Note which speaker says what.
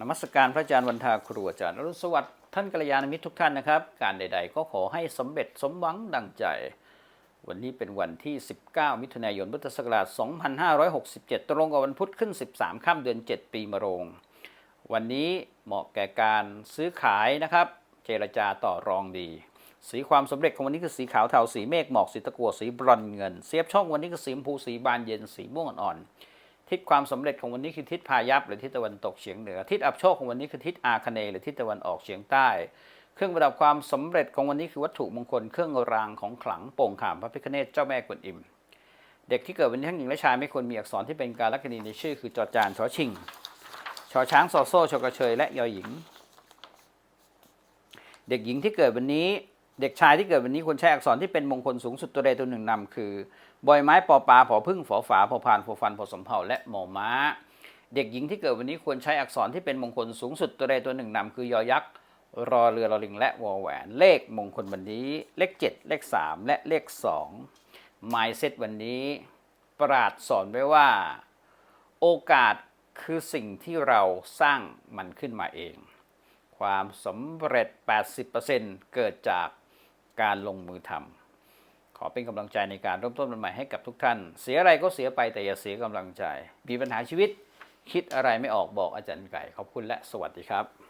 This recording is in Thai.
Speaker 1: นมัสการพระอาจารย์วันทาครูอาจารย์อรุณสวัสดิ์ท่านกัลยาณมิตรทุกท่านนะครับ การใด ๆ ก็ขอให้สำเร็จสมหวังดังใจ วันนี้เป็นวันที่ 19 มิถุนายนพุทธศักราช 2567 ตรงกับวันพุธขึ้น 13ค่ำเดือน 7 ปีมะโรง วันนี้เหมาะแก่การซื้อขายนะครับ เจรจาต่อรองดี สีความสำเร็จของวันนี้คือสีขาวเทาสีเมฆหมอกสีตะกัวสีบรอนเงิน เสียบช่องวันนี้คือสีชมพูสีบานเย็นสีม่วงอ่อนๆ ทิศความสำเร็จของวันนี้คือทิศพายัพหรือทิศตะวันตกเฉียงเหนือ ทิศอับโชคของวันนี้คือทิศอาคเนหรือทิศตะวันออกเฉียงใต้ เครื่องประดับความสำเร็จของวันนี้คือวัตถุมงคลเครื่องรางของขลังโป่งขามพระพิฆเนศเจ้าแม่กวนอิม เด็กที่เกิดวันนี้ทั้งหญิงและชายไม่ควรมีอักษรที่เป็นการลักษณีในชื่อ คือจอจานชอชิงชอช้างซอโซ่ชอกระเชยและยอหญิง เด็กหญิงที่เกิดวันนี้ เด็กชายที่เกิดวันนี้ควรใช้อักษรที่เป็นมงคลสูงสุดตัวใดตัวหนึ่งนำคือบอยไม้ปอปลาผอพึ่งฝอฝาพอพานพอฟันพอสมเภาและหมอม้า เด็กหญิงที่เกิดวันนี้ควรใช้อักษรที่เป็นมงคลสูงสุดตัวใดตัวหนึ่งนำคือยอยักษ์รอเรือรอลิงและวอแหวน เลขมงคลวันนี้ เลข 7 เลข 3 และเลข2หมายเซตวันนี้ ปราดสอนไว้ว่า โอกาสคือสิ่งที่เราสร้างมันขึ้นมาเอง ความสำเร็จ 80%เกิดจาก การลงมือทำขอเป็นกำลังใจในการเริ่มต้นวันใหม่ให้กับทุกท่าน เสียอะไรก็เสียไปแต่อย่าเสียกำลังใจ มีปัญหาชีวิต คิดอะไรไม่ออกบอกอาจารย์ไก่ ขอบคุณและสวัสดีครับ